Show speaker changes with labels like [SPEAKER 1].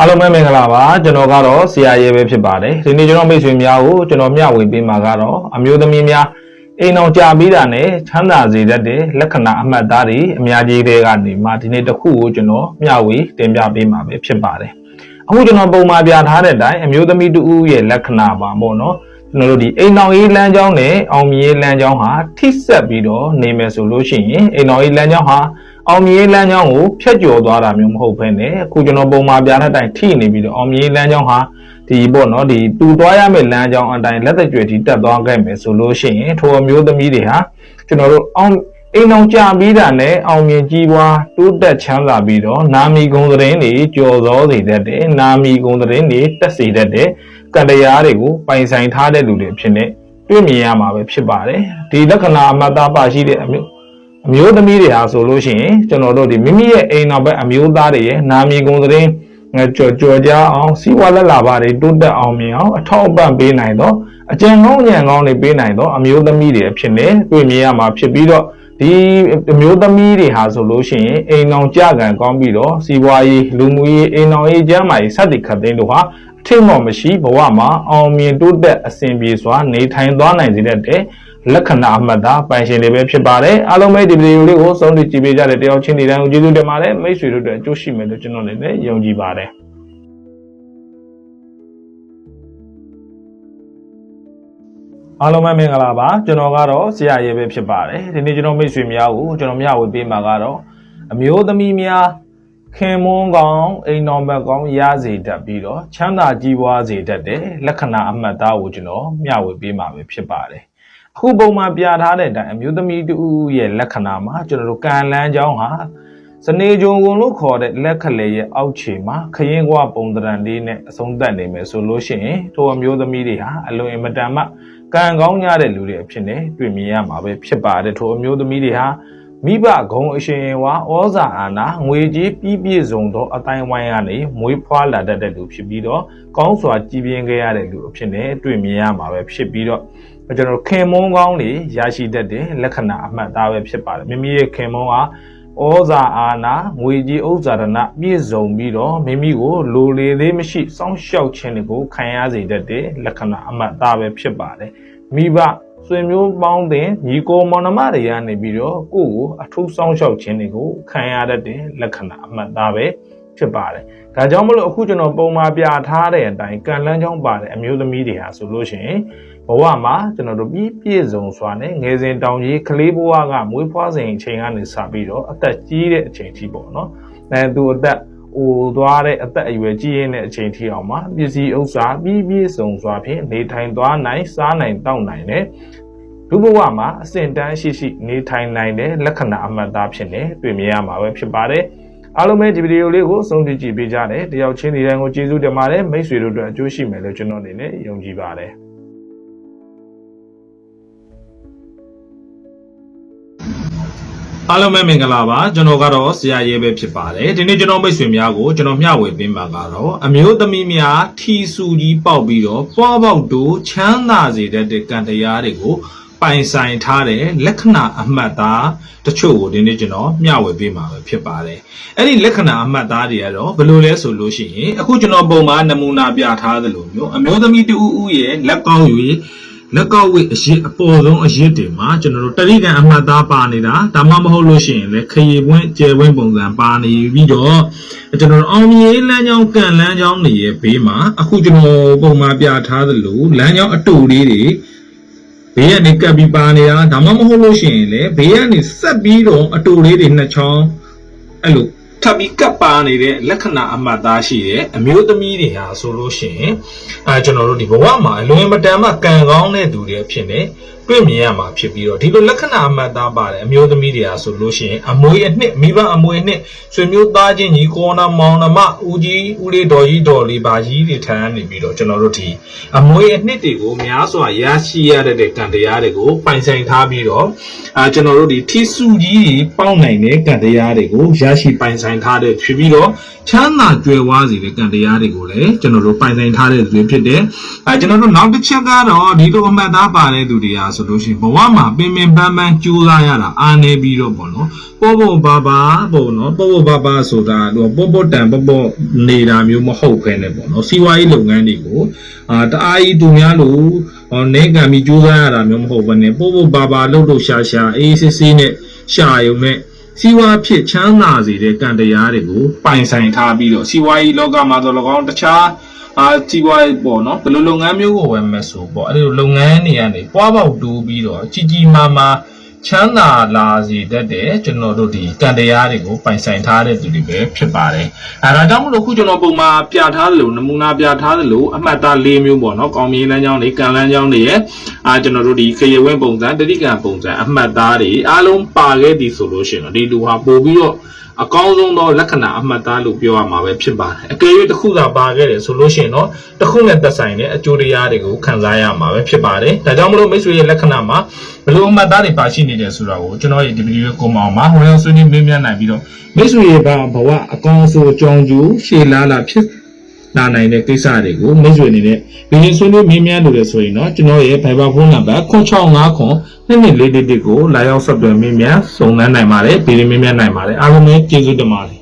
[SPEAKER 1] အားလုံးပဲမင်္ဂလာပါကျွန်တော်ကတော့ဆရာရဲပဲဖြစ်ပါတယ်ဒီနေ့ကျွန်တော်မိတ်ဆွေများကိုကျွန်တော်မျှဝေပေးမှာကတော့အမျိုးသမီးများအိမ်အောင်ကြာပြီးတာနဲ့ချမ်းသာစေတတ်တဲ့လက္ခဏာအမှတ်အသားတွေအများကြီးတွေကနေမှဒီနေ့တစ်ခုကိုကျွန်တော်မျှဝေတင်ပြပေးမှာပဲဖြစ်ပါတယ်အခုကျွန်တော်ပုံမှန်ပြထားတဲ့အတိုင်းအမျိုးသမီးတူဦးရဲ့လက္ခဏာပါပေါ့နော်ကျွန်တော်တို့ဒီအိမ်အောင်ရေးလမ်းကြောင်းနဲ့အောင်မြင်ရေးလမ်းကြောင်းဟာထိစပ်ပြီးတော့နေမယ်ဆိုလို့ရှိရင်အိမ်အောင်ရေးလမ်းကြောင်းဟာ အောင်မြင်ရေးလမ်းကြောင်းကိုဖျက်ကျော်သွားတာမျိုးမဟုတ်ဘဲနဲ့အခုကျွန်တော်ပုံမှန်ပြထားတဲ့အတိုင်းထိနေပြီးတော့အောင်မြင်ရေးလမ်းကြောင်းဟာဒီပေါ့နော်ဒီတူသွားရမယ့်လမ်းကြောင်းအတိုင်းလက်သက်ကြွယ်ထိတက်သွားခဲ့မယ်ဆိုလို့ရှိရင်ထိုအမျိုးသမီးတွေဟာကျွန်တော်တို့အောင်အိမ်အောင်ကြပြီးတာနဲ့အောင်မြင်ကြီးပွားတိုးတက်ချမ်းသာပြီးတော့နာမီဂုံသတင်းတွေကြော်စောစေတတ်တယ်နာမီဂုံသတင်းတွေတက်စေတတ်တယ်ကံတရားတွေကိုပိုင်ဆိုင်ထားတဲ့လူတွေဖြစ်နေတွေ့မြင်ရမှာပဲဖြစ်ပါတယ်ဒီလက္ခဏာအမှတ်သားပါရှိတဲ့အမျိုး အမျိုးသမီးတွေဟာဆိုလို့ရှိရင်ကျွန်တော်တို့ဒီမိမိရဲ့အိမ်နောက်ဘက်အမျိုးသားတွေရဲ့နာမည်ဂုဏ်သတင်းငါကြော်ကြော်ကြအောင်စီးပွားလက်လာပါတွေတိုးတက်အောင်မြင်အောင်အထောက်အပံ့ပေးနိုင်တော့အကျဉ်းကောင်းဉာဏ်ကောင်းတွေပေးနိုင်တော့အမျိုးသမီးတွေအဖြစ်နဲ့တွေ့မြင်ရမှာဖြစ်ပြီးတော့ဒီအမျိုးသမီးတွေဟာဆိုလို့ရှိရင်အိမ်အောင်ကြကံကောင်းပြီးတော့စီးပွားရေးလူမှုရေးအိမ်အောင်ရေးကျန်းမာရေးစသည်ခတ်သိန်းတို့ဟာအထင်မော်မရှိဘဝမှာအောင်မြင်တိုးတက်အဆင်ပြေစွာနေထိုင်သွားနိုင်စေတဲ့ လက္ခဏာအမှတ်သားပိုင်ရှင်တွေပဲဖြစ်ပါတယ်အားလုံးပဲဒီဗီဒီယိုလေးကိုဆုံးဖြတ်ကြည့်ပေးကြတဲ့တယောက်ချင်းဒီတိုင်းကိုကျေးဇူးတင်ပါတယ်မိတ်ဆွေတို့အတွက်အကျိုးရှိမယ်လို့ကျွန်တော်လည်းယုံကြည်ပါတယ်အားလုံးပဲမင်္ဂလာပါကျွန်တော်ကတော့ဆရာရဲပဲဖြစ်ပါတယ်ဒီနေ့ကျွန်တော်မိတ်ဆွေများကိုကျွန်တော်မျှဝေပေးမှာကတော့အမျိုးသမီးများခင်မွန်းကောင်းအိမ်တော်ဘက်ကောင်းရစေတတ်ပြီးတော့ချမ်းသာကြီးပွားစေတတ်တဲ့လက္ခဏာအမှတ်သားကိုကျွန်တော်မျှဝေပေးမှာပဲဖြစ်ပါတယ်အ ခုပုံမှန်ပြထားတဲ့အတိုင်းအမျိုးသမီးတူရဲ့လက္ခဏာမှာကျွန်တော်တို့ကံလန်းချောင်းဟာစနေကြုံကုန်လို့ခေါ်တဲ့လက်ခလေရဲ့အောက်ခြေမှာခရင်ကွာပုံတရံလေးနဲ့အဆုံးသတ်နေမယ်ဆိုလို့ရှိရင်ထိုအမျိုးသမီးတွေဟာအလွန်အင်မတန်မှကံကောင်းကြတဲ့လူတွေအဖြစ်နဲ့တွေ့မြင်ရမှာပဲဖြစ်ပါတယ်ထိုအမျိုးသမီးတွေဟာ မိဘဂုံအရှင်ဝါဩဇာအာနာငွေကြီးပြီးပြည့်စုံသောအတိုင်းဝိုင်းကနေမွေးဖွားလာတတ်တဲ့လူဖြစ်ပြီးတော့ကောင်းစွာကြည်ပြင်းခဲ့ရတဲ့လူအဖြစ်နဲ့တွေ့မြင်ရမှာပဲဖြစ်ပြီးတော့ကျွန်တော်ခင်မုန်းကောင်းတွေရရှိတတ်တဲ့လက္ခဏာအမှတ်သားပဲဖြစ်ပါတယ်မိမိရဲ့ခင်မုန်းဟာဩဇာအာနာငွေကြီးဥစ္စာရဏပြည့်စုံပြီးတော့မိမိကိုလိုလေသေးမရှိစောင့်ရှောက်ခြင်းတွေကိုခံရစေတတ်တဲ့လက္ခဏာအမှတ်သားပဲဖြစ်ပါတယ်မိဘ ဆွေမျိုးပေါင်းတဲ့ညီကိုမောင်နှမတွေကနေပြီးတော့ကိုယ့်ကိုအထူးစောင့်ရှောက်ခြင်းတွေကိုခံရတတ်တဲ့လက္ခဏာအမှတ်သားပဲဖြစ်ပါတယ်။ဒါကြောင့်မလို့အခုကျွန်တော်ပုံမှာပြထားတဲ့အတိုင်းကံလန်းချောင်းပါတဲ့အမျိုးသမီးတွေဟာဆိုလို့ရှိရင်ဘဝမှာကျွန်တော်တို့ပြီးပြည့်စုံစွာနဲ့ငယ်စဉ်တောင်ကြီးကလေးဘဝကမွေးဖွားစဉ်အချိန်ကနေစပြီးတော့အသက်ကြီးတဲ့အချိန်ထိပေါ့နော်။အဲသူအသက် အိုသွားတဲ့အသက်အရွယ်ကြီးရင်းတဲ့အချိန်ထိအောင်မှာပစ္စည်းဥစ္စာပြီးပြည့်စုံစွာဖြင့်နေထိုင်သွားနိုင်စားနိုင်တောက်နိုင်တဲ့လူဘဝမှာအစဉ်တန်းရှိရှိနေထိုင်နိုင်တဲ့လက္ခဏာအမှတ်သားဖြစ်နေတွေ့မြင်ရမှာပဲဖြစ်ပါတယ်အားလုံးပဲဒီဗီဒီယိုလေးကိုဆုံးဖြတ်ကြည့်ပေးကြတယ်တယောက်ချင်းဒီတိုင်းကိုကျေးဇူးတင်ပါတယ်မိတ်ဆွေတို့အတွက်အကျိုးရှိမယ်လို့ကျွန်တော်အနေနဲ့ယုံကြည်ပါတယ် အားလုံးပဲမင်္ဂလာပါကျွန်တော်ကတော့ဆရာရဲပဲဖြစ်ပါတယ်ဒီနေ့ကျွန်တော်မိတ်ဆွေများကိုကျွန်တော်မျှဝေပေးမှာကတော့အမျိုးသမီးများထီဆူကြီးပေါက်ပြီးတော့ပွားပေါက်တို့ချမ်းသာစေတတ်တဲ့ကံတရားတွေကိုပိုင်ဆိုင်ထားတဲ့လက္ခဏာအမှတ်သားတချို့ကိုဒီနေ့ကျွန်တော်မျှဝေပေးမှာပဲဖြစ်ပါတယ်အဲ့ဒီလက္ခဏာအမှတ်သားတွေကတော့ဘယ်လိုလဲဆိုလို့ရှိရင်အခုကျွန်တော်ပုံမှာနမူနာပြထားသလိုမျိုးအမျိုးသမီးတူဦးရဲ့လက်ကောက်၍ လက်ကောက်ဝိအရစ်အပေါ်ဆုံးအရစ်တွေမှာကျွန်တော်တို့တတိကံအမှတ်သားပါနေတာဒါမှမဟုတ်လို့ရှိရင်လည်းခရီပွင့်ကျယ်ပွင့်ပုံစံပါနေပြီးတော့ကျွန်တော်တို့အောင်မြေလမ်းကြောင်းကန်လမ်းကြောင်းတွေရဲ့ဘေးမှာအခုကျွန်တော်ပုံမှာပြထားသလိုလမ်းကြောင်းအတူလေးတွေဘေးကနေကပ်ပြီးပါနေတာဒါမှမဟုတ်လို့ရှိရင်လည်းဘေးကနေဆက်ပြီးတော့အတူလေးတွေနှစ်ချောင်းအဲ့လို ထပ်ပြီးကပ်ပါနေတဲ့လက္ခဏာအမှတ်သားရှိတဲ့အမျိုးသမီးတွေဟာဆိုလို့ရှိရင်အဲကျွန်တော်တို့ဒီဘဝမှာအလွန်မတန်မှကံကောင်းတဲ့သူတွေအဖြစ်နဲ့ တွေ့မြင်ရမှာဖြစ်ပြီးတော့ဒီလိုလက္ခဏာအမှတ်သားပါတဲ့အမျိုးသမီးတွေဟာဆိုလို့ရှိရင်အမွေအနှစ်မိဘအမွေအနှစ်ဆွေမျိုးသားချင်းညီကိုနာမောင်နှမဦးကြီးဦးလေးတော်ကြီးတော်လေးပါကြီးတွေထမ်းနေပြီးတော့ကျွန်တော်တို့ဒီအမွေအနှစ်တွေကိုများစွာရရှိရတဲ့ကံတရားတွေကိုပိုင်ဆိုင်ထားပြီးတော့အာကျွန်တော်တို့ဒီထီစုကြီးတွေပေါက်နိုင်တဲ့ကံတရားတွေကိုရရှိပိုင်ဆိုင်ထားတဲ့ဖြစ်ပြီးတော့ချမ်းသာကြွယ်ဝစေတဲ့ကံတရားတွေကိုလည်းကျွန်တော်တို့ပိုင်ဆိုင်ထားတဲ့သူတွေဖြစ်တယ်အဲကျွန်တော်တို့နောက်တစ်ချက်ကတော့ဒီလိုအမှတ်သားပါတဲ့သူတွေဟာဆိုလို့ရှိရင်ဘဝမှာပင်ပင်ပန်းပန်းကြိုးစားရတာအားနေပြီးတော့ပေါ့နော်ပေါ့ပေါ့ပါပါပေါ့နော်ပေါ့ပေါ့ပါပါဆိုတာတော့ပေါ့ပေါ့တန်ပေါ့ပေါ့နေတာမျိုးမဟုတ်ခဲနဲ့ပေါ့နော်စီးပွားရေးလုပ်ငန်းတွေကိုအာတအားကြီးသူများလို့ဟောနေကံပြီးကြိုးစားရတာမျိုးမဟုတ်ဘဲနဲ့ပေါ့ပေါ့ပါပါလှုပ်လှုပ်ရှားရှားအေးစစ်စစ်နဲ့ရှာယုံနဲ့စီးပွားဖြစ်ချမ်းသာစေတဲ့ကံတရားတွေကိုပိုင်ဆိုင်ထားပြီးတော့စီးပွားရေးလောကမှာဆို၎င်းတခြား အာကြီးပွားရေးပေါ့နော်ဘယ်လိုလုပ်ငန်းမျိုးကိုဝယ်မယ်ဆိုပေါ့အဲ့ဒီလိုလုပ်ငန်းတွေကနေပွားပေါက်တူးပြီးတော့ကြီးကြီးမားမားချမ်းသာလာစေတတ်တယ်ကျွန်တော်တို့ဒီကံတရားတွေကိုပိုင်ဆိုင်ထားတဲ့သူတွေပဲဖြစ်ပါတယ်အဲဒါကြောင့်မလို့ခုကျွန်တော်ပုံမှာပြထားသလိုနမူနာပြထားသလိုအမှတ်သား၄မျိုးပေါ့နော်ကောင်းမြေလမ်းကြောင်းတွေကံလမ်းကြောင်းတွေရဲ့ အာကျွန်တော်တို့ဒီခရဝင်းပုံစံတတိကံပုံစံအမှတ်သားတွေအားလုံးပါခဲ့သည်ဆိုလို့ရှိရင်တော့ဒီလူဟာပို့ပြီးတော့အကောင်းဆုံးသောလက္ခဏာအမှတ်သားလို့ပြောရမှာပဲဖြစ်ပါတယ်အကယ်၍တစ်ခုသာပါခဲ့တယ်ဆိုလို့ရှိရင်တော့တစ်ခုနဲ့သက်ဆိုင်တဲ့အကျိုးတရားတွေကိုခံစားရမှာပဲဖြစ်ပါတယ်ဒါကြောင့်မလို့မိတ်ဆွေရဲ့လက္ခဏာမှာဘယ်လိုအမှတ်သားတွေပါရှိနေတယ်ဆိုတာကိုကျွန်တော်ရဲ့ဒီဗီဒီယိုကိုမအောင်မှာဟိုရောက်ဆွေးနွေးမေးမြန်းနိုင်ပြီးတော့မိတ်ဆွေရဲ့ဘဘဝအကောင်းဆုံးကြောင်းကျိုးရှေ့လာလာဖြစ် လာနိုင်တဲ့ကိစ္စတွေကိုမိတ်ဆွေအနေနဲ့ဗီဒီယိုဆွေးနွေးမေးမြန်းလို့ရဆိုရင်တော့ကျွန်တော်ရဲ့ Viber ဖုန်းနံပါတ်0659ခွန်နှစ်နှစ်လေးတစ်တစ်ကိုလာရောက်ဆက်သွယ်မေးမြန်းစုံစမ်းနိုင်ပါတယ်ဗီဒီယိုမေးမြန်းနိုင်ပါတယ်အားလုံးပဲကျေးဇူးတင်ပါတယ်